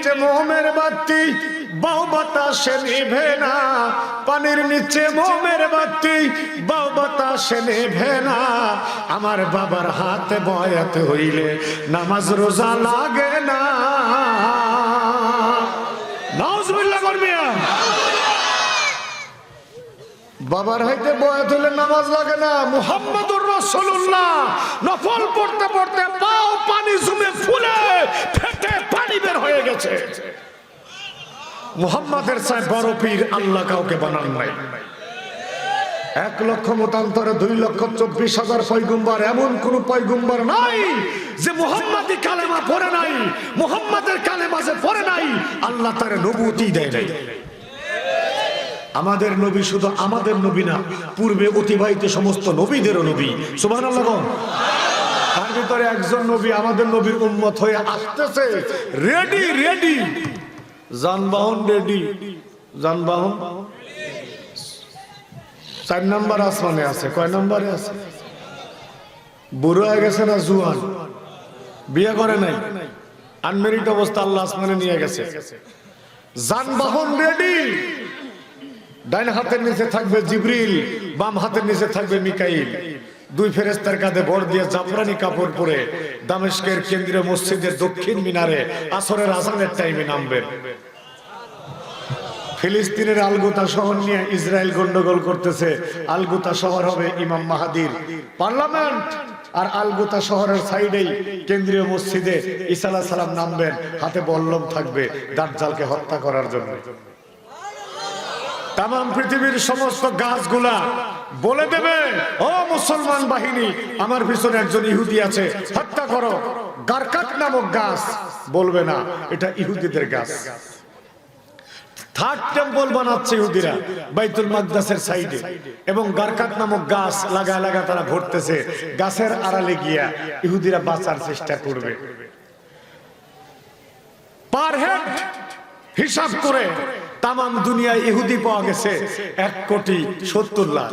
নিচে মোমের বাতি বাউ বাতাসে নিভে না। পানির নিচে মোমের বাতি বাউ বাতাসে নিভে না। আমার বাবার হাতে বয়াত হইলে নামাজ রোজা লাগে না। নজরুল্লাহ করমিয়া বাবার হইতে বয়াত হইলে নামাজ লাগে না। মুহাম্মদুর রাসূলুল্লাহ। নফল পড়তে পড়তে পাও পানি জমে ফুলে ফেটে পানি বের হয়ে গেছে। মুহাম্মাদের চাই বড় পীর, আল্লাহ কাউকে বানান নাই। এক লক্ষ মতান্তরে দুই লক্ষ চব্বিশ হাজার পয়গুম্বার এমন কোন পয়গুম্বার নাই যে মুহাম্মাদি কালেমা পড়ে নাই, মুহাম্মাদের কালেমা যে পড়ে নাই, আল্লাহ তার নবুতি দেয় নাই। আমাদের নবী শুধু আমাদের নবী না, পূর্বে অতিবাহিত সমস্ত নবীদেরও নবী। আল্লাহ তার ভিতরে একজন নবী আমাদের নবীর উম্মত হয়ে আসতেছে। রেডি রেডি যানবাহন রেডি যানবাহন? চার নাম্বার আসমানে আছে। কয় নম্বরে আছে? বুড়ো হয়ে গেছে না জুয়ান? বিয়ে করে নাই? আনমেরিট অবস্থা আল্লাহ আসমানে নিয়ে গেছে। যানবাহন রেডি ডাইন হাতের নিচে থাকবে জিবরিল, বাম হাতের নিচে থাকবে মিকাইল। দুই ফেরেস্তার কাঁধে ভর দিয়ে জাফরানি কাপড় পরে দামেস্কের কেন্দ্রীয় মসজিদের দক্ষিণ মিনারে আসরের আসানের টাইমে নামবেন ফিলিস্তিনের আলগুতা শহর নিয়ে ইসরায়েল গন্ডগোল করতেছে। আলগুতা শহর হবে ইমাম মাহাদির পার্লামেন্ট। আর আলগুতা শহরের সাইডেই কেন্দ্রীয় মসজিদে ইসালা সালাম নামবেন। হাতে বল্লম থাকবে দাজ্জালকে হত্যা করার জন্য। তাম পৃথিবীর সমস্ত গাছগুলা বলে দেবে, ও মুসলমান বাহিনী, আমার পিছনে একজন ইহুদি আছে, হত্যা করো। গারকাত নামক গাছ বলবে না, এটা ইহুদিদের গাছ। থার্ড বানাচ্ছে ইহুদিরা সাইডে। এবং গারকাত নামক গাছ লাগা লাগা তারা ভরতেছে, গাছের আড়ালে গিয়া ইহুদিরা বাঁচার চেষ্টা করবে। পার হেড হিসাব করে তামাম দুনিয়ায় ইহুদি পাওয়া গেছে এক কোটি সত্তর লাখ।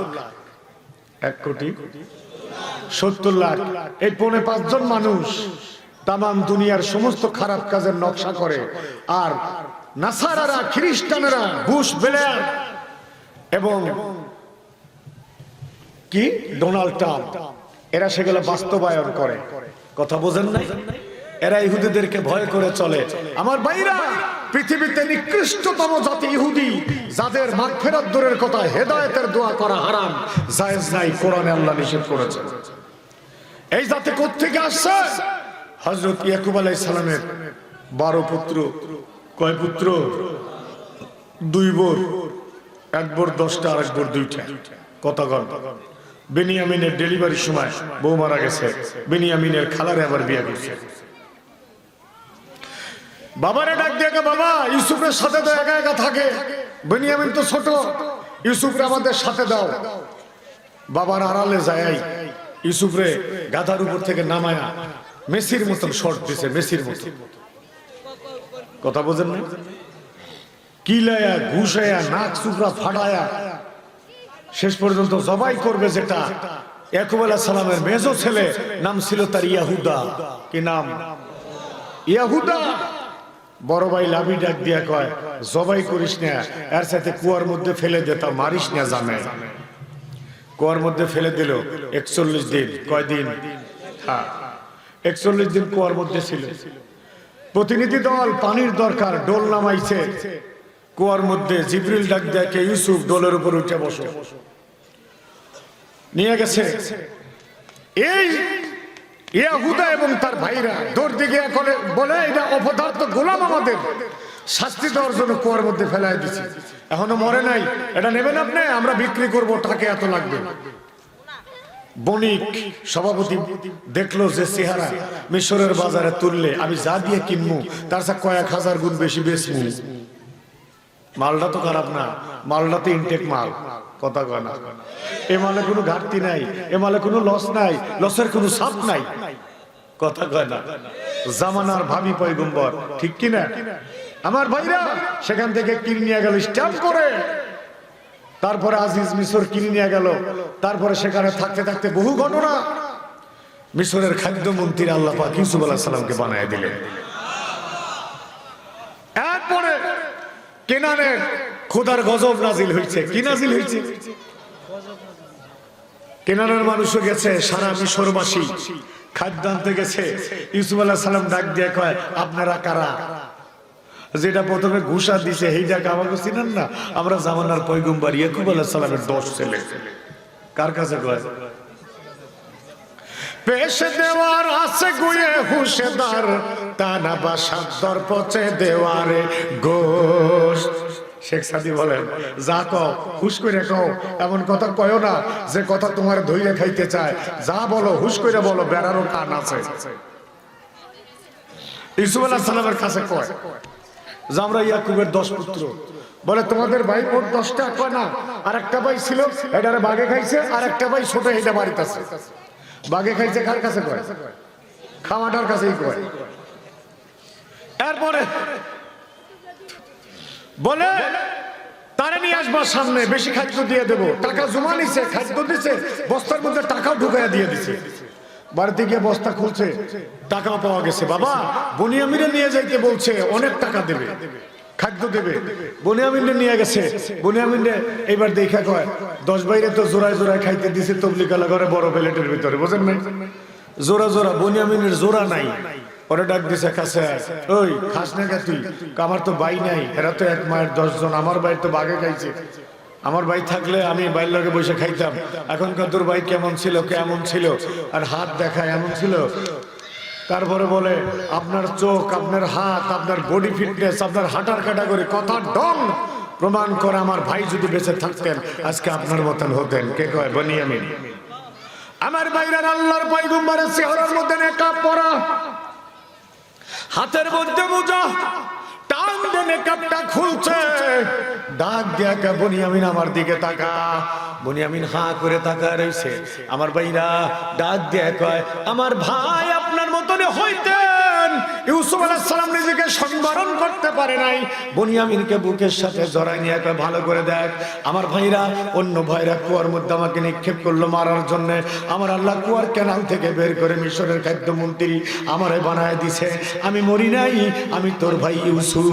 এক কোটি সত্তর লাখ। এই পৌনে পাঁচজন মানুষ তামাম দুনিয়ার সমস্ত খারাপ কাজের নকশা করে। আর নাসারারা খ্রিস্টানেরা বুশ বেলেয়ার এবং কি? Donald Trump. এরা সেগুলো বাস্তবায়ন করে। কথা বোঝেন নাই? এরা ইহুদিদেরকে ভয় করে চলে। আমার বাইরা পৃথিবীতে নিকৃষ্টতম জাতি ইহুদি, যাদের মাগ ফেরার দূরের কথা হেদায়েতের দোয়া করা হারাম, জায়েজ নাই, কোরআনে আল্লাহ নিষেধ করেছে এই জাতি কোত্থেকে আসছে? হজরত ইয়াকুব আলাই সালামের বারো পুত্র। কয় পুত্র? দুই বোর। এক বোর দশটা আর এক বোর দুইটা। কথা কন। বেনিয়ামিনের ডেলিভারির সময় বউ মারা গেছে। বেনিয়ামিনের খালারে আবার বিয়ে করছে। বাবারে ডাক দিয়ে বাবা, ইউসুফের সাথে তো একা একা থাকে। বেনিয়ামিন তো ছোট। ইউসুফরে আমাদের সাথে দাও। বাবার আড়ালে যায় ইউসুফরে গাধার উপর থেকে নামায়া মেসির মতন শর্ট দিছে, মেসির মতন। কথা বোঝেন না কিলায়া, ঘুষায়া, নাক চুপড়া ফাটায়া। শেষ পর্যন্ত জবাই করবে যেটা। আলাহ সালামের মেজো ছেলে, নাম ছিল তার ইয়াহুদা। কি নাম? ইয়াহুদা। বড় ভাই লাভি ডাক দিয়া কয়, জবাই করিস না, এর সাথে কুয়ার মধ্যে ফেলে দে তা মারিস না জানে কুয়ার মধ্যে ফেলে দিল একচল্লিশ দিন, কয়দিন? হ্যাঁ একচল্লিশ দিন কুয়ার মধ্যে ছিল। প্রতিনিধি দল পানির দরকার, ডোল নামাইছে। কুয়ার মধ্যে জিবরিল ডাক দেখে ইউসুফ, ডোলের উপর উঠে বসো। নিয়ে গেছে। এই ইয়াহুদা এবং তার ভাইরা দৌড় দিকে বলে, এটা অপদার্থ গোলাম আমাদের। শাস্তি দেওয়ার জন্য কুয়ার মধ্যে ফেলাই দিছি। এখনও মরে নাই। এটা নেবেন আপনি? আমরা বিক্রি করব। টাকা এত লাগবে। বণিক সভাপতি দেখল যে চেহারা মিশরের বাজারে তুললে, আমি যা দিয়ে কিনবো, তার সাথে কয়েক হাজার গুণ বেশি বেচবো। মালটা তো খারাপ না। মালটা তো ইনটেক মাল। কথা কয় না। এ মালে কোনো ঘাটতি নাই, এ মালে কোনো লস নাই, লসের কোনো সাপ নাই। কথা কয় না। জামানার ভাবি পয়গম্বর, ঠিক কি না? আমার ভাইরা সেখান থেকে কিনে নিয়ে গেল, স্ট্যাম্প করে। তারপরে আজিজ মিশর কিনে নিয়ে গেল। তারপরে সেখানে থাকতে থাকতে বহু ঘটনা। মিশরের খাদ্যমন্ত্রী আল্লাহ পাক ইউসুফ আলাহ সালামকে বানায় দিলেন। কেনানের খোদার গজব নাজিল হয়েছে কি নাজিল হয়েছে কেনানের মানুষও গেছে, সারা মিশরবাসী খাদ্য আনতে গেছে। ইউসুফ আল্লাহ সালাম ডাক দিয়ে কয়, আপনারা কারা? যেটা প্রথমে ঘুষা দিছে এই ডাক আমাকে চিনেন না? আমরা জামানার পয়গম্বর ইয়াকুব আল্লাহ সালামের দশ ছেলে। কার কাছে কয়? পেশ দেওয়ার আছে গুয়ে হুশেদার। টানা বাসার দর পচে দেওয়ারে গোশ শেখ সাদি বলেন, যা কও, হুশ করে কও, এমন কথা কয়ও না যে কথা তোমার ধৈর্য খাইতে চায়। যা বলো, হুশ করে বলো, বেড়ারও কান আছে। ইসুফ আলাহ সালামের কাছে কয়, যে আমরা ইয়াকুবের দশ পুত্র। বলে, তোমাদের ভাই মোট দশটা কয় না? আর একটা ভাই ছিল, এটারে বাঘে খাইছে আর একটা ভাই ছোট এটা বাড়িতে আছে। বাঘে খাইছে কার কাছে কয়? খামাটার কাছেই কয়। এরপরে বলে, তারে নিয়ে আসবার সামনে, বেশি খাদ্য দিয়ে দেবো। টাকা জমা নিছে, খাদ্য দিছে, বস্তার মধ্যে টাকাও ঢুকাইয়া দিয়ে দিছে। বাড়িতে গিয়ে বস্তা খুলছে, টাকাও পাওয়া গেছে। বাবা, বনিয়ামিরে নিয়ে যাইতে বলছে, অনেক টাকা দেবে, খাদ্য দেবে। বনিয়ামিনে নিয়ে গেছে। বনিয়ামিনে এবার দেখা কয়, দশ বাইরে তো জোড়ায় জোড়ায় খাইতে দিছে তবলিকালা ঘরে বড় প্লেটের ভিতরে, বুঝেন নাই? জোড়া জোড়া, বনিয়ামিনের জোড়া নাই। ওরা ডাক দিছে, কাছে ওই, খাস না কে তুই? আমার তো বাই নাই, এরা তো এক মায়ের দশ জন, আমার ভাই তো বাঘে খাইছে। আমার ভাই থাকলে আমি বাইর লগে বসে খাইতাম। এখনকার তোর ভাই কেমন ছিল কেমন ছিল? আর হাত দেখায় এমন ছিল? তারপরে বলে, আপনার চোখ, আপনার হাত, আপনার বডি ফিটনেস আপনার হাঁটার ক্যাটাগরি কথার ডং। প্রমাণ করে, আমার ভাই যদি বেঁচে থাকতেন, আজকে আপনার মতন হতেন। কে কয়? বনিয়ামিন আমার বাইরের আল্লাহর পয়গম্বরের চেহারার মধ্যে নেকাব পরা। হাতের মধ্যে মোজা, টান দিয়ে মেকআপটা খুলছে। ডাক দিয়া কে, বনিয়ামিন আমার দিকে তাকা। বনিয়ামিন হা করে তাকা রয়েছে আমার ভাইরা ডাক দিয়া কয়, আমার ভাই আপনার মতনে হইতেন ইউসুফ আলাইহিস সালাম নিজেকে সংবরণ করতে পারে নাই। বনিয়ামিনকে বুকের সাথে জড়াই নিয়ে কয় ভালো করে দেখ। আমার ভাইরা, অন্য ভাইরা কুয়ার মধ্যে আমাকে নিক্ষেপ করল মারার জন্য। আমার আল্লাহ কুয়ার ক্যানাল থেকে বের করে মিশরের খাদ্যমন্ত্রী আমারে বানায় দিছে। আমি মরি নাই, আমি তোর ভাই ইউসুফ।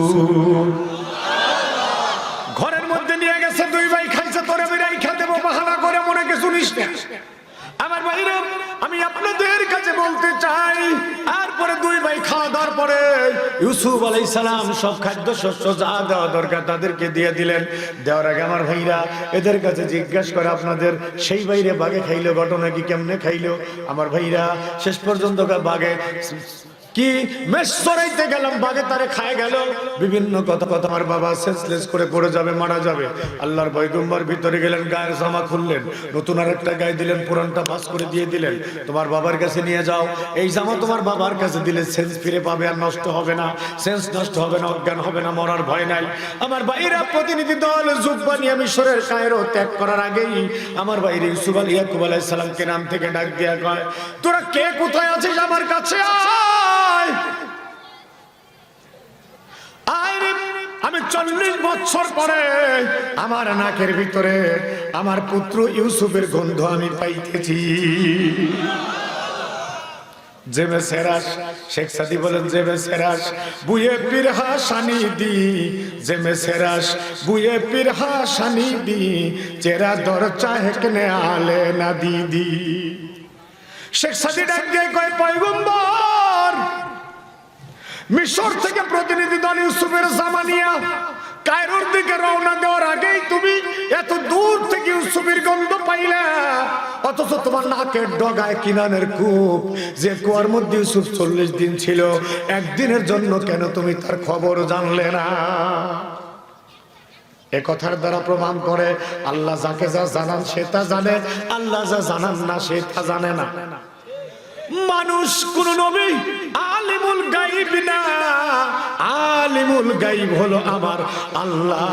ঘরের মধ্যে নিয়ে গেছে দুই ভাই, খাইছে তোরে বিরাই খেতে বাহানা করে মনে কিছু নিস আমার ভাইরা, আমি আপনাদের কাছে ইউসুফ আলাই সালাম সব খাদ্য শস্য যা দেওয়া দরকার তাদেরকে দিয়ে দিলেন। দেওয়ার আগে আমার ভাইরা এদের কাছে জিজ্ঞাসা করে, আপনাদের সেই বাইরে বাঘে খাইলো, ঘটনা কি কেমনে খাইলো? আমার ভাইরা শেষ পর্যন্ত বাঘে কি মেষ চড়াইতে গেলাম, বাঘে তারে খায় গেল। বিভিন্ন কথা কথা আমার বাবা সেন্সলেস করে পড়ে যাবে, মারা যাবে। আল্লাহর বৈগম্বর ভিতরে গেলেন, গায়ের জামা খুললেন, নতুন আর একটা গায়ে দিলেন, পুরানটা বাস করে দিয়ে দিলেন। তোমার বাবার কাছে নিয়ে যাও। এই জামা তোমার বাবার কাছে দিলে সেন্স ফিরে পাবে আর নষ্ট হবে না। সেন্স নষ্ট হবে না, অজ্ঞান হবে না, মরার ভয় নাই। আমার বাইরা প্রতিনিধি দল, জুব্বানি আমি সরের কায়েরও ত্যাগ করার আগেই আমার বাইরে ইউসুফ আলী ইয়াকুব আলাইহিস সালামকে নাম থেকে ডাক দিয়া কয়, তোরা কে কোথায় আছিস আমার কাছে আয়? আমি চল্লিশ বছর পরে আমার নাকের ভিতরে আমার পুত্র ইউসুফের গন্ধ আমি পাইতেছি। জেবে সেরাস, শেখ সাদি বলেন, জেবে সেরাস, বুয়ে পিরহা সানি দি। জেমে সেরাস, বুয়ে পিরহা সানি দি, চেরা দর চাহেকনে আলে না দিদি। শেখ সাদি ডাক দিয়ে কয়, পয়গম্বর মিশর থেকে প্রতিনিধি দল ইউসুফের জামানিয়া কায়রোর দিকে রওনা দেওয়ার আগেই তুমি এত দূর থেকে ইউসুফের গন্ধ পাইলা। অথচ তোমার নাকের ডগায় কিনানের কূপ, যে কুয়ার মধ্যে ইউসুফ চল্লিশ দিন ছিল, একদিনের জন্য কেন তুমি তার খবর জানলে না? এ কথার দ্বারা প্রমাণ করে, আল্লাহ যাকে যা জানান সে তা জানে, আল্লাহ যা জানান না সে তা জানে না। মানুষ কোন নবী আলিমুল গাইব না। আলিমুল গাইব হলো আমার আল্লাহ।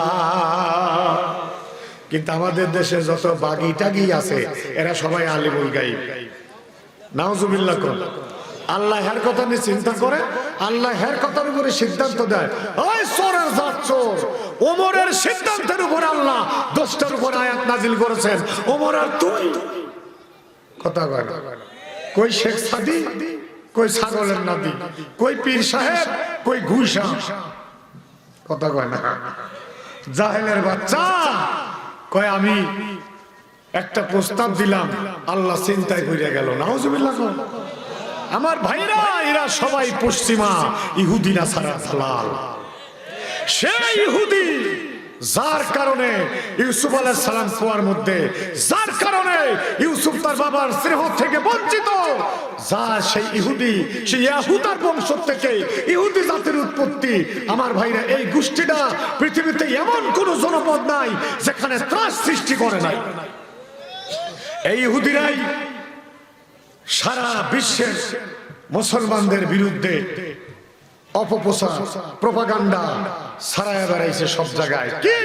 কিন্তু আমাদের দেশে যত বাগি টাগি আছে, এরা সবাই আলিমুল গাইব। নাউজুবিল্লাহ কোন আল্লাহ হের কথা নিয়ে চিন্তা করে, আল্লাহ হের কথার উপরে সিদ্ধান্ত দেয়। ওই চোরের জাত চোর, ওমরের সিদ্ধান্তের উপর আল্লাহ দশটার উপর আয়াত নাজিল করেছেন। ওমর আর তুই? কথা কয় না। কই শেখ সাদি, কই ছাগলের নাদি কই পীর সাহেব, কই ঘুষা কথা কয় না। জাহেলের বাচ্চা, কয় আমি একটা প্রস্তাব দিলাম, আল্লাহ চিন্তায় করে গেল। নাউজুবিল্লাহ। আমার ভাইরা, এরা সবাই পশ্চিমা, ইহুদিনা সারা দালাল। সেই ইহুদি যার কারণে ইউসুফ আলাহ সালাম কুয়ার মধ্যে, যার কারণে ইউসুফ তার বাবার স্নেহ থেকে বঞ্চিত, যা সেই ইহুদি, সেই ইয়াহুদার বংশ থেকে ইহুদি জাতির উৎপত্তি। আমার ভাইরা, এই গোষ্ঠীটা পৃথিবীতে এমন কোন জনপদ নাই যেখানে ত্রাস সৃষ্টি করে নাই। এই ইহুদিরাই সারা বিশ্বের মুসলমানদের বিরুদ্ধে অপপ্রচার, প্রপাগান্ডা সারায় বেড়াইছে সব জায়গায়। কি?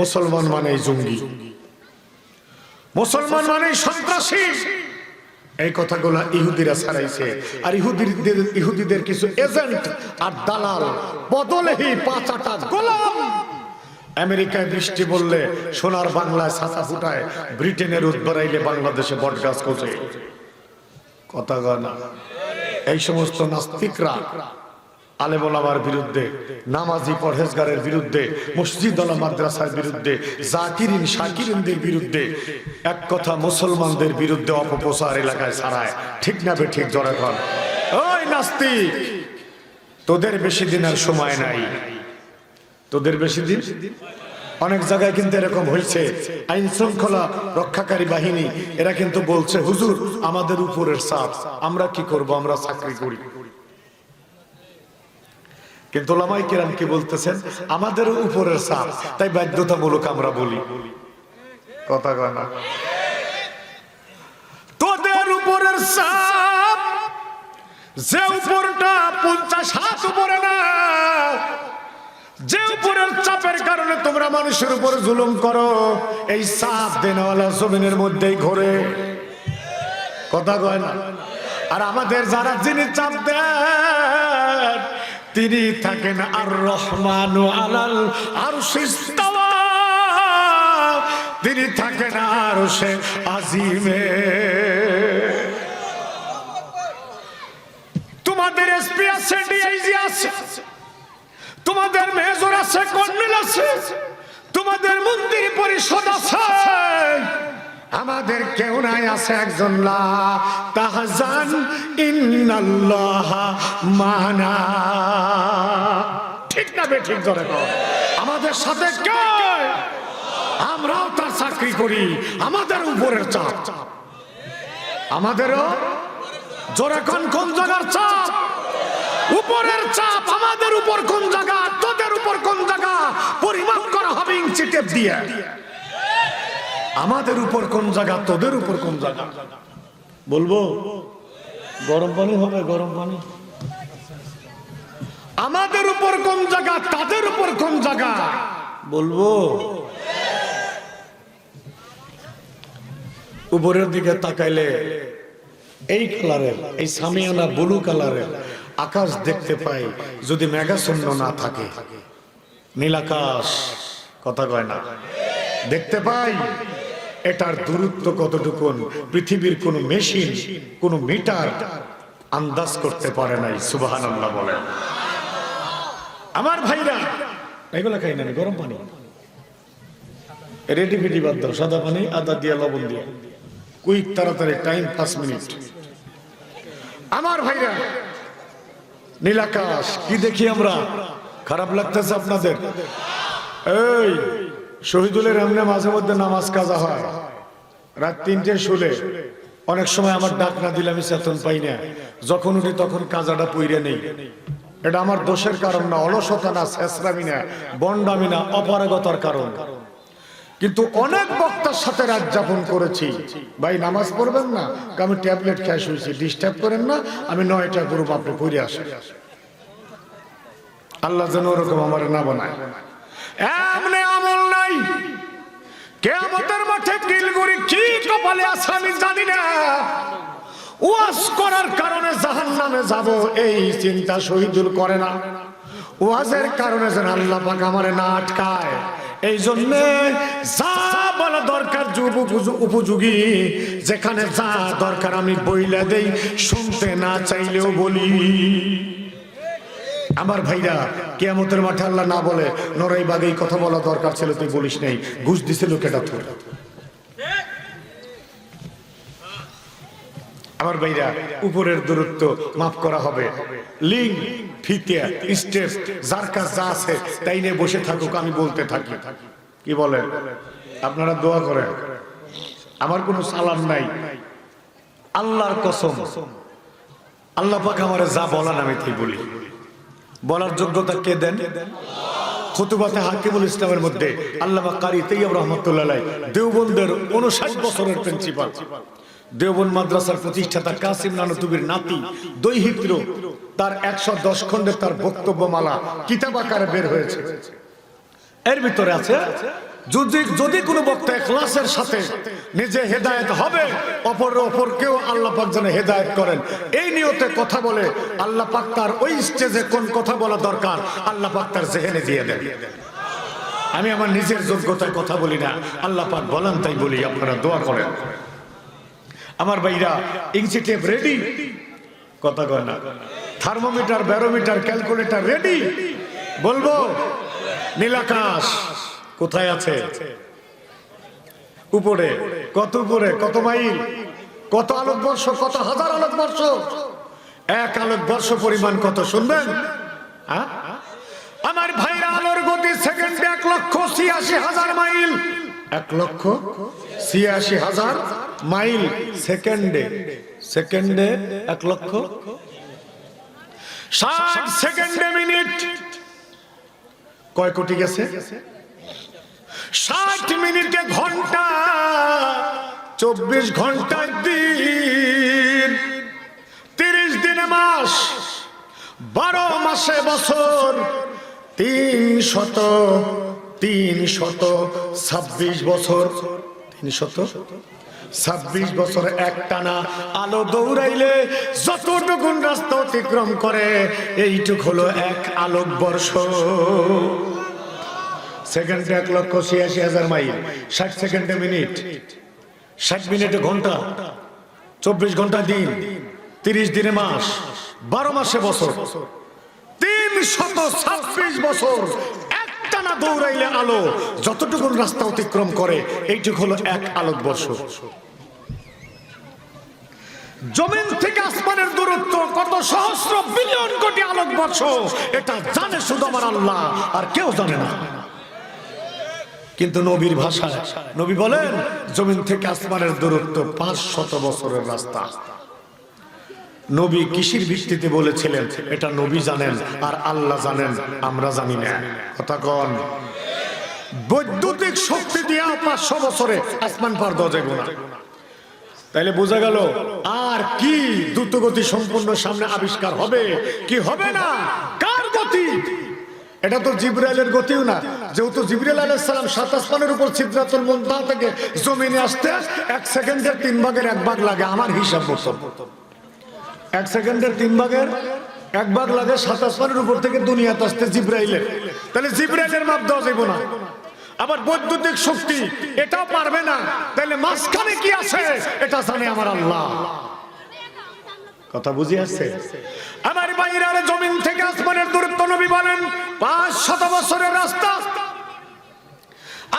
মুসলমান মানে জঙ্গি। মুসলমান মানে সন্ত্রাসী। এই কথাগুলো ইহুদিরা ছাড়াইছে আর ইহুদিদের ইহুদিদের কিছু এজেন্ট আর দালাল, বদলেহি পাঁচাটা গোলাম। আমেরিকায় বৃষ্টি বললে সোনার বাংলায় ছাতা ফুটায় ব্রিটেনের উদ্বারাইলে বাংলাদেশে বটগাছ কোচে কথা গনা এই সমস্ত নাস্তিকরা আলেমোলামার বিরুদ্ধে, নামাজি পরহেজগারের বিরুদ্ধে, মসজিদ আলা মাদ্রাসার বিরুদ্ধে, জাকিরিন, শাকিরিনদের বিরুদ্ধে, এক কথা মুসলমানদের বিরুদ্ধে অপপ্রচার এলাকায় ছাড়ায়। ঠিক না বে ঠিক, জোরে কর ওই নাস্তিক, তোদের বেশি দিন আর সময় নাই। তোদের বেশি দিন? অনেক জায়গায় কিন্তু এরকম হয়েছে। আইন শৃঙ্খলা রক্ষাকারী বাহিনী, এরা কিন্তু বলছে, হুজুর, আমাদের উপরের চাপ। আমরা কি করব? আমরা চাকরি করি। কিন্তু লামাই কিরাম কি বলতেছেন? আমাদের উপরের চাপ তাই বাধ্যতামূলক আমরা বলি। কথা কয় তোদের উপরের চাপ যে উপরটা পঞ্চাশ হাত উপরে না যে উপরের চাপের কারণে তোমরা মানুষের উপর জুলুম করো এই চাপ দেনওয়ালা জমিনের মধ্যেই ঘোরে। কথা কয় না? আর আমাদের যারা যিনি চাপ দেন তিনি থাকেন আর রহমান আলাল আর তিনি থাকেন আর সে আজিমে। তোমাদের এসপি আছে, ডিআইজি আছে। তোমাদের মেজর আছে, কর্নেল আছে। তোমাদের মন্দির পরিষদ আছে। আমাদের কেউ নাই, আছে একজন লা তাহজান, ইন্নাল্লাহ মানা। ঠিক না বে, ঠিক ধরে। আমাদের সাথে আমরাও তার চাকরি করি, আমাদের উপরের চাপ। আমাদেরও জোরে কোন কোন জায়গার চাপ? উপরের চাপ, আমাদের উপর কোন জায়গা, তোদের উপর কোন জায়গা? পরিমাপ করা হবে ইঞ্চি টেপ দিয়ে। আমাদের উপর কোন জায়গা, তোদের উপর কোন জায়গা? বলব, গরম পানি হবে, গরম পানি। আমাদের উপর কোন জায়গা, তাদের উপর কোন জায়গা? বলব। উপরের দিকে তাকাইলে এই কালারের, এই সামিয়ানা ব্লু কালারের আকাশ দেখতে পাই, যদি মেঘাশূন্য না থাকে। নীলাকাশ, কথা কয় না। দেখতে পাই? এটার দূরত্ব কতটুকু? পৃথিবীর কোন মেশিন, কোন মিটার আন্দাজ করতে পারে নাই সুবাহান আল্লাহ বলেন। আমার ভাইরা, এগুলা খাই না গরম পানি। রেডি ফেডি বাদ দাও, সাদা পানি, আদা দিয়া, লবণ দিয়ে। কুইক, তাড়াতাড়ি, টাইম, পাঁচ মিনিট। আমার ভাইরা, নীলাকাশ, কি দেখি আমরা? খারাপ লাগতেছে আপনাদের? এই শহীদুলের এমনি মাঝে মধ্যে নামাজ কাজা হয়। রাত তিনটে শুলে অনেক সময় আমার ডাক না দিলে আমি চেতন পাই না। যখন উঠি তখন কাজাটা পইরে নেই। এটা আমার দোষের কারণ না, অলসতা না শেষরামি না, বন্ডামি না, অপারগতার কারণ। কিন্তু অনেক বক্তার সাথে রাত যাপন করেছি। ভাই, নামাজ পড়বেন না? আমি ট্যাবলেট খেয়ে শুয়েছি। ডিস্টার্ব করেন না, আমি নয়টা গ্রুপ আপনি পড়ে আসেন। আল্লাহ যেন ওরকম আমার না বানায়। এমনি আমল নাই। কেমতের মাঠে কিলগুড়ি কি কপালে আছে আমি জানি না। ওয়াজ করার কারণে জাহান নামে যাব, এই চিন্তা শহীদুল করে না। ওয়াজের কারণে যেন আল্লাহ পাক আমারে না আটকায়। এই জন্যে যা বলা দরকার উপযোগী, যেখানে যা দরকার আমি বইলা দেই, শুনতে না চাইলেও বলি। আমার ভাইরা, কেয়ামতের মাঠে আল্লাহ না বলে, নরাই বাগেই কথা বলা দরকার ছিল, তুই বলিস নাই। ঘুষ দিছে লোকেটা তোর আমার ভাইরা, উপরের দূরত্ব মাফ করা হবে। লিঙ্ক ফিতিয়া, স্টেপ, যার কাজ যা আছে, তাই নিয়ে বসে থাকুক, আমি বলতে থাকি। কি বলেন? আপনারা দোয়া করেন। আমার কোনো সালাম নাই। আল্লাহর কসম। আল্লাহ পাক আমার যা বলার আমি তাই বলি। বলার যোগ্যতা কে দেন? খুতুবাতে হাকিমুল ইসলামের মধ্যে আল্লামা কারি তৈয়ব রহমতুল্লাহ দেওবন্দের উনষাট বছরের প্রিন্সিপাল। দেওবন মাদ্রাসার প্রতিষ্ঠাতা কাসিম নানতুবির নাতি, দৈহিত্র, তার একশো দশ খণ্ডের তার বক্তব্যমালা কিতাব আকারে বের হয়েছে। এর ভিতরে আছে, যদি যদি কোনো বক্তা ক্লাসের সাথে নিজে হেদায়েত হবে, অপর অপরকেও আল্লাহ পাক যেন হেদায়েত করেন। এই নিয়তে কথা বলে আল্লাহ পাক তার ওই স্টেজে কোন কথা বলা দরকার, আল্লাহ পাক তার জেহেনে দিয়ে দেন। আমি আমার নিজের যোগ্যতায় কথা বলি না, আল্লাহ পাক বলেন তাই বলি, আপনারা দোয়া করেন। আমার ভাইরা ইঞ্চি রেডি কথা কয় না। থার্মোমিটার ব্যারোমিটার ক্যালকুলেটর রেডি বলব? নীলাকাশ, কোথায় আছে? উপরে, কত উপরে, কত মাইল, কত আলোকবর্ষ, কত হাজার আলোকবর্ষ? এক আলোকবর্ষ পরিমাণ কত, শুনবেন? আমার ভাইরা, আলোর গতি সেকেন্ডে এক লক্ষ ছিয়াশি হাজার মাইল। এক লক্ষ ছিয়াশি হাজার মাইল সেকেন্ডে সেকেন্ডে এক লক্ষ ষাট সেকেন্ডে মিনিট। কয় কোটি গেছে? ষাট মিনিটে ঘণ্টা, চব্বিশ ঘণ্টার দিন। তিরিশ দিনে মাস, বারো মাসে বছর তিন শত তিন শত ছাব্বিশ বছর। তিন শত ছাব্বিশ বছর এক টানা আলো দৌড়াইলে যতটুকুন রাস্তা অতিক্রম করে, এইটুক হলো এক আলোক বর্ষ সেকেন্ডে এক লক্ষ ছিয়াশি হাজার মাইল। ষাট সেকেন্ডে মিনিট। ষাট মিনিটে ঘণ্টা। চব্বিশ ঘণ্টা দিন। তিরিশ দিনে মাস। বারো মাসে বছর। তিন শত ছাব্বিশ বছর। একটানা দৌড়াইলে আলো। যতটুকু রাস্তা অতিক্রম করে, এইটুক হলো এক আলোক বর্ষ জমিন থেকে আসমানের দূরত্ব কত সহস্র বিলিয়ন কোটি আলোক বর্ষ এটা জানে শুধু আমার আল্লাহ, আর কেউ জানে না। কিন্তু নবীর ভাষায়, নবী বলেন, জমিন থেকে আসমানের দূরত্ব পাঁচ শত বছরের রাস্তা। নবী কৃষির ভিত্তিতে বলেছিলেন, এটা নবী জানেন আর আল্লাহ জানেন, আমরা জানি না। কথা কন। বৈদ্যুতিক শক্তি দিয়ে পাঁচশো বছরে আসমান পার যাবে না। তাইলে বোঝা গেল, আর কি দ্রুতগতি সম্পূর্ণ সামনে আবিষ্কার হবে, কি হবে না? কার গতি? এটা তো জিব্রাইলের গতিও না। যেহেতু জিব্রাইল আলাইহিস সালাম সাত আসমানের উপর সিদরাতুল মুনতাহা থেকে জমিনে আসতে এক সেকেন্ডের তিন ভাগের এক ভাগ লাগে, আমার হিসাব মতো। এক সেকেন্ডের তিন ভাগের এক ভাগ লাগে সাত আসমানের উপর থেকে দুনিয়াতে আসতে জিব্রাইলের। তাহলে জিব্রাইলের মাপ দেওয়া যাবে না। আবার বৈদ্যুতিক শক্তি, এটাও পারবে না। তাহলে মাঝখানে কি আছে? এটা জানে আমার আল্লাহ। কথা বুঝি আসছে আমার বাইরের জমিন থেকে আসমানের দূরত্ব নবী বলেন, পাঁচ শত বছরের রাস্তা।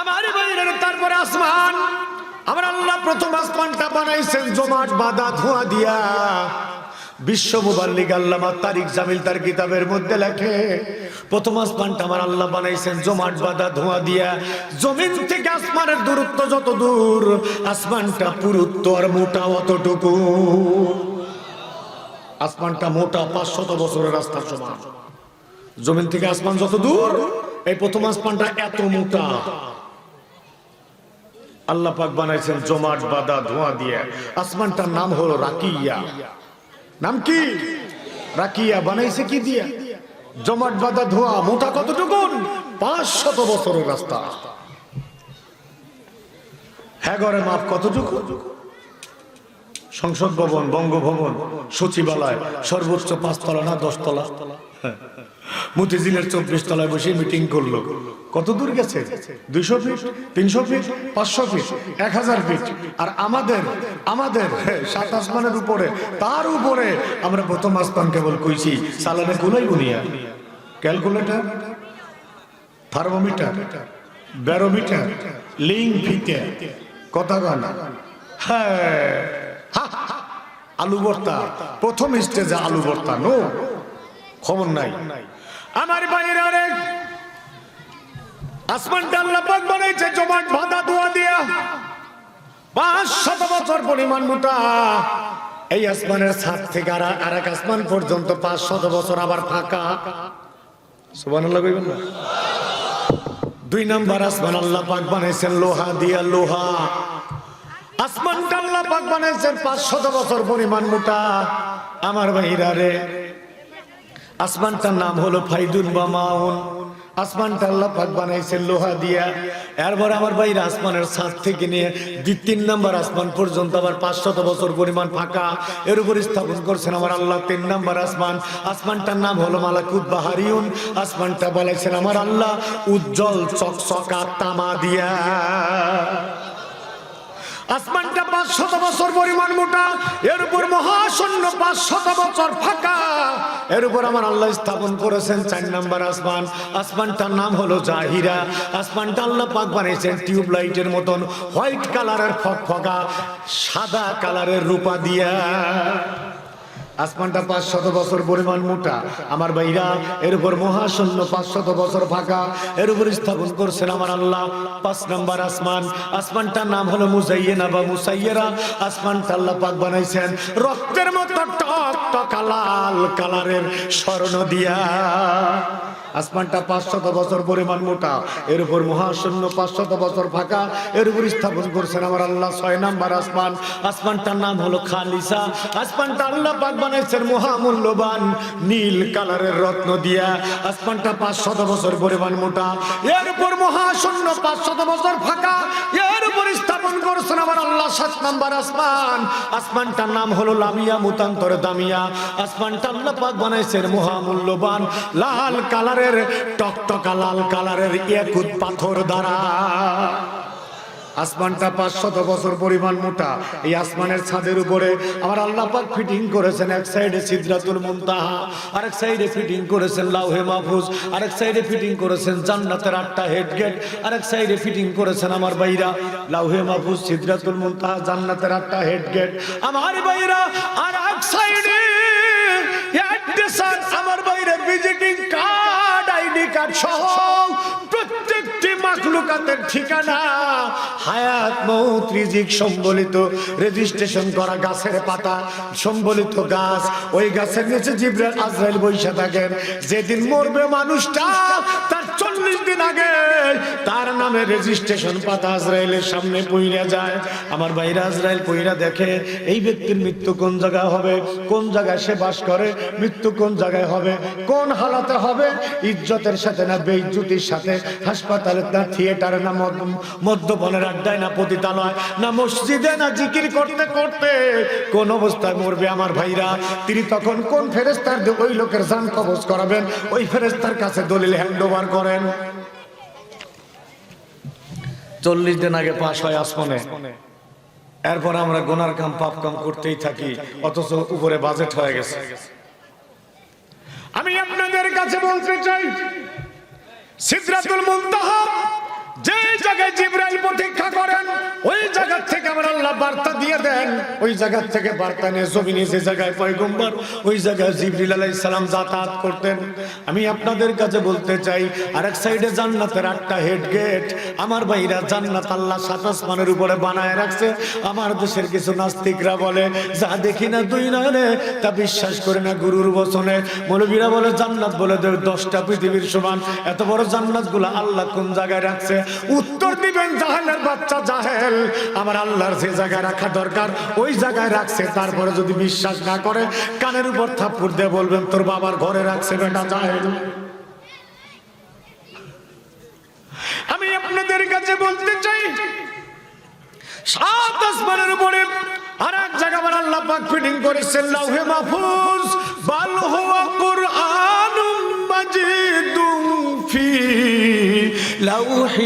আমার বাইরের তারপরে আসমান। আমার আল্লাহ প্রথম আসমানটা বানাইছেন জমাট, বাদা, ধোঁয়া দিয়া। আসমানটা থেকে আসমানের দূরত্ব যত দূর, আসমানটা মোটা অতটুকু। আসমানটা মোটা বছরের রাস্তার সমান। জমিন থেকে আসমান যত দূর, এই প্রথম আসমানটা এত মোটা। আল্লাহ পাক বানাইছেন জমাট, বাদা, ধোঁয়া দিয়ে। আসমানটার নাম হলো রাকিয়া। নাম কি? রাকিয়া বানাইছে কি দিয়া? জমাট, বাদা, ধোঁয়া মোটা কতটুকু পাঁচ শত বছরের রাস্তা। হ্যাঁ ঘরে মাপ কতটুকু? সংসদ ভবন, বঙ্গভবন, সচিবালয়, সর্বোচ্চ পাঁচতলা না দশতলা? মতিঝিলের চব্বিশ তলায় বসে মিটিং করল। কত দূর গেছে? দুইশো ফিট, তিনশো ফিট, পাঁচশো ফিট, এক হাজার ফিট। আর আমাদের আমাদের, সাত আসমানের উপরে, তার উপরে আমরা প্রথম আসমান কেবল কইছি সালানে কুলাই বুনিয়া। ক্যালকুলেটর, থার্মোমিটার, ব্যারোমিটার লিং ফিতে। কথা গানা হ্যাঁ। আলু ভর্তা। প্রথম স্টেজে আলু ভর্তা, নো? খবর নাই। আমার বাইরে অনেক বানাইছে দোয়া। পাঁচ এই আসমানের আর এক আসমান পর্যন্ত পাঁচ আবার ফাঁকা। দুই নাম্বার আসমান আল্লাহ বানাইছেন, লোহা দিয়া লোহা। আসমানটা আল্লাহ পাক বানাইছেন পাঁচ শত বছর পরিমাণ মোটা। আমার ভাইরা রে, আসমানটার নাম হলো ফাইদুল বা মাউন। আসমানটা আল্লাহ পাক বানাইছেন লোহা দিয়া। এরপর আমার বাইরে আসমানের ছাদ থেকে নিয়ে দুই তিন নম্বর আসমান পর্যন্ত আবার পাঁচশত বছর পরিমাণ ফাঁকা। এর উপর স্থাপন করছেন আমার আল্লাহ তিন নম্বর আসমান। আসমানটার নাম হলো মালাকুত বাহারিউন। আসমানটা বলেছেন আমার আল্লাহ উজ্জ্বল চকচকা তামা দিয়া। আসমানটা পাঁচ শত বছর পরিমাণ মোটা, এর উপর মহাশূন্য পাঁচ শত বছর ফাঁকা। এর উপর আমার আল্লাহ স্থাপন করেছেন চার নাম্বার আসমান। আসমানটার নাম হলো জাহিরা। আসমানটা আল্লাহ পাক বানিয়েছেন টিউব লাইটের মতন, হোয়াইট কালারের ফকফকা, সাদা কালারের রূপা দিয়া। আসমানটা পাঁচ শত বছর পরিমাণ মোটা। আমার ভাইরা, এর উপর মহাশূন্য পাঁচ শত বছর ফাঁকা। এর উপর স্থাপন করছেন আমার আল্লাহ। পাঁচ নাম্বার আসমান। আসমানটার নাম হলো মুজাইয়েনা বা মুসাইয়েরা। আসমানটা আল্লাহ পাক বানাইছেন। রক্তের মতো টক টক লাল কালারের স্বর্ণ দিয়া। আসমানটা পাঁচশত বছর পরিমাণ মোটা। এর উপর মহাশূন্য পাঁচশত বছর ফাঁকা। এর উপর স্থাপন করছেন আমার আল্লাহ ছয় নাম্বার আসমান। আসমানটার নাম হলো খালিসা। আসমানটা আল্লাহ পাক বানাইছেন মহামূল্যবান নীল কালারের রত্ন দিয়া। আসমানটা পাঁচশত বছর পরিমাণ মোটা। এর উপর মহাশূন্য পাঁচশত বছর ফাঁকা। এর উপর স্থাপন করছেন আমার আল্লাহ সাত নাম্বার আসমান। আসমানটার নাম হলো লামিয়া, মুতান্তর দামিয়া। আসমানটা আল্লাহ পাক বানাইছেন মহামূল্যবান লাল কালারের, টকটকা লাল কালারের একুত পাথর দ্বারা। আসমানটা পাঁচ শত বছর পরিমাণ মোটা। এই আসমানের ছাদের উপরে আমার আল্লাহ পাক ফিটিং করেছেন। এক সাইডে সিদ্রাতুল মুনতাহা, আরেক সাইডে ফিটিং করেছেন লাউহে মাহফুজ, আরেক সাইডে ফিটিং করেছেন জান্নাতের আটটা হেড গেট আরেক সাইডে ফিটিং করেছেন আমার বাইরা লাউহে মাহফুজ, সিদ্রাতুল মুনতাহা, জান্নাতের আটটা হেড গেট আমার বাইরা আর এক সাইডে আমার বাইরে ভিজিটিং কার্ড ঠিকানা হায়াত সম্বলিত রেজিস্ট্রেশন করা গাছের পাতা সম্বলিত গাছ। ওই গাছের নিচে যেদিন মরবে মানুষটা, তার চল্লিশ দিন আগে তার নামে রেজিস্ট্রেশন পাতা আজরাইলের সামনে পইরা যায়। আমার বাইরে আজরাইল পইরা দেখে, এই ব্যক্তির মৃত্যু কোন জায়গায় হবে? কোন জায়গায় সে বাস করে? মৃত্যু কোন জায়গায় হবে? কোন হালাতে হবে? ইজ্জতের সাথে না বেইজ্জতির সাথে? হাসপাতালে না থিয়েটারে না মদ- মদ্যপানের আড্ডায় না পতিতালয়? না মসজিদে না জিকির করতে করতে? কোন অবস্থায় মরবে আমার ভাইরা? তিনি তখন কোন ফেরেস্তার ওই লোকের জান কবজ করাবেন? ওই ফেরেস্তার কাছে দলিল হ্যান্ড করেন। চল্লিশ দিন আগে পাশ হয় আসমানে। এরপর আমরা গোনার কাম, পাপ কাম করতেই থাকি, অথচ উপরে বাজেট হয়ে গেছে। আমি আপনাদের কাছে বলতে চাই সিদ্ধাতুল মুনতাহা জায়গায় প্রতীক্ষা করেন, ওই থেকে বার্তা দিয়ে দেন। ওই থেকে বার্তা নিয়ে যে জায়গায় ওই জায়গায় যাতায়াত করতেন। আমি আপনাদের কাছে বলতে চাই আর আরেক সাইডে জান্নাতের আটটা হেড গেট আমার ভাইরা জান্নাত আল্লাহ সাত আসমানের উপরে বানায় রাখছে। আমার দেশের কিছু নাস্তিকরা বলে, যা দেখি না দুই নয়নে তা বিশ্বাস করে না গুরুর বচনে। মৌলবীরা বলে, জান্নাত বলে দেবে দশটা পৃথিবীর সমান। এত বড় জান্নাতগুলা আল্লাহ কোন জায়গায় রাখছে? উত্তর দিবেন জাহেলের বাচ্চা জাহেল। আমার আল্লাহর যে জায়গায় রাখা দরকার, ওই জায়গায় রাখছে। তারপরে যদি বিশ্বাস না করে, কানের উপর থাপ্পড় দিয়ে বলবেন, তোর বাবার ঘরে রাখছে বেটা জাহেল। আমি আপনাদের কাছে বলতে চাই, সাত আসমানের উপরে আর এক জায়গা আবার আল্লাহ পাক ফিটিং করেছেন, লাউহে মাহফুজ, বাল হুয়া কুরআনুম মাজিদুম لوح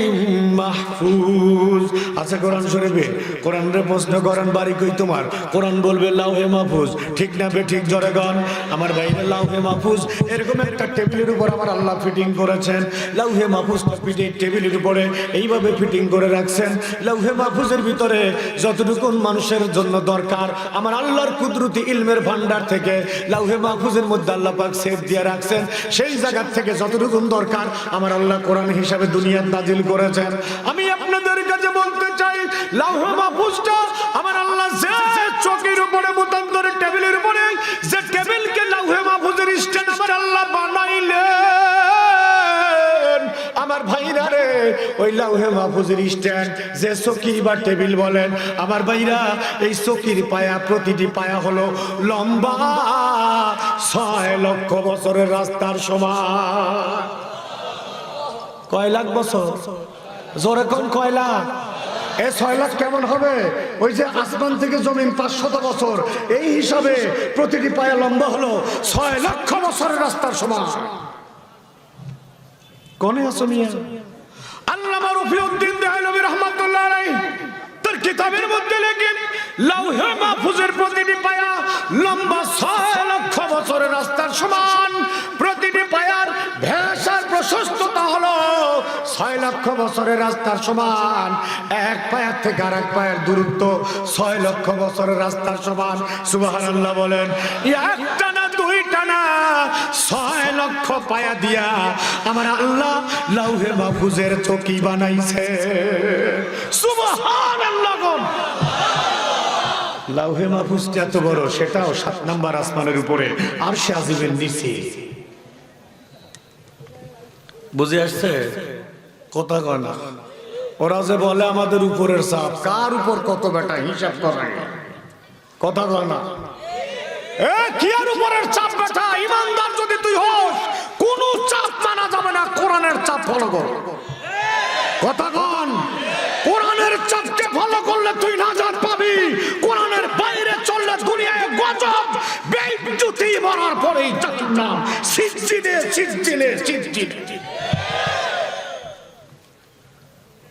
محفوظ. আছে কোরআন শরীফে, কোরআনের প্রশ্ন করেন বাড়ি কই তোমার? কোরআন বলবে, লাউহে মাহফুজ। ঠিক না বে, ঠিক জোরে গান। আমার বাইরে লাউহে মাহফুজ। এরকম একটা টেবিলের উপর আমার আল্লাহ ফিটিং করেছেন। লাউহে মাহফুজ পিঠে টেবিলের উপরে এইভাবে ফিটিং করে রাখছেন। লাউহে মাহফুজের ভিতরে যতটুকু মানুষের জন্য দরকার, আমার আল্লাহর কুদরতি ইলমের ভান্ডার থেকে লাউহে মাহফুজের মধ্যে আল্লাহ পাক সেফ দিয়ে রাখছেন। সেই জায়গা থেকে যতটুকু দরকার, আমার আল্লাহ কোরআন হিসাবে দুনিয়ার নাজিল করেছেন। আমি আপনাদের কাছে বলতে চাই, লাউহে মাহফুজটা আমার আল্লাহ যে চোখের উপরে মতান্তরের টেবিলের উপরে, যে টেবিলকে লাউহে মাহফুজের স্ট্যান্ড আমার আল্লাহ বানাইলেন। আমার ভাইরা রে, ওই লাউহে মাহফুজের স্ট্যান্ড যে চকি বা টেবিল বলেন, আমার ভাইরা, এই চকির পায়া, প্রতিটি পায়া হলো লম্বা ছয় লক্ষ বছরের রাস্তার সমান। কয় লাখ বছর? জোরে কম কয় লাখ? ছয় লাখ কেমন হবে? ওই যে আসমান থেকে জমিন বছর। এই হিসাবে প্রতিটি পায়া লম্বা হলো ছয় লক্ষ বছরের রাস্তার সমান। কনে আছো মিয়া? আল্লামা রফিউদ্দিন দেহলভী রহমাতুল্লাহ তার কিতাবের মধ্যে লেখেন, লাউহে মাহফুজের প্রতিটি পায়া লম্বা ছয় লক্ষ বছরের রাস্তার সমান। প্রতিটি পায়ার ছয় লক্ষ বছরের রাস্তার সমান। এক পায়ার থেকে আর এক পায়ের দূরত্ব ছয় লক্ষ বছরের রাস্তার সমান। সুবহানাল্লাহ বলেন, একটা না দুইটা না, ছয় লক্ষ পায়া দিয়া আমার আল্লাহ লাউহে মাহফুজের চকি বানাইছে। সুবহানাল্লাহ। লাউহে মাহফুজটা এত বড়, সেটাও সাত নাম্বার আসমানের উপরে আর সে আজিবের নিচে। বুঝে আসছে? কথা কয় না। ওরা যে বলে আমাদের উপরের চাপ, কার উপর কত বেটা হিসাব করে কথা কয় না। উপরের চাপ যদি তুই কোন চাপ যাবে না চাপ কথা করলে তুই পাবি। বাইরে চললে মারার পরেই জাতির নাম সিজ্জিদে সিজ্জিলে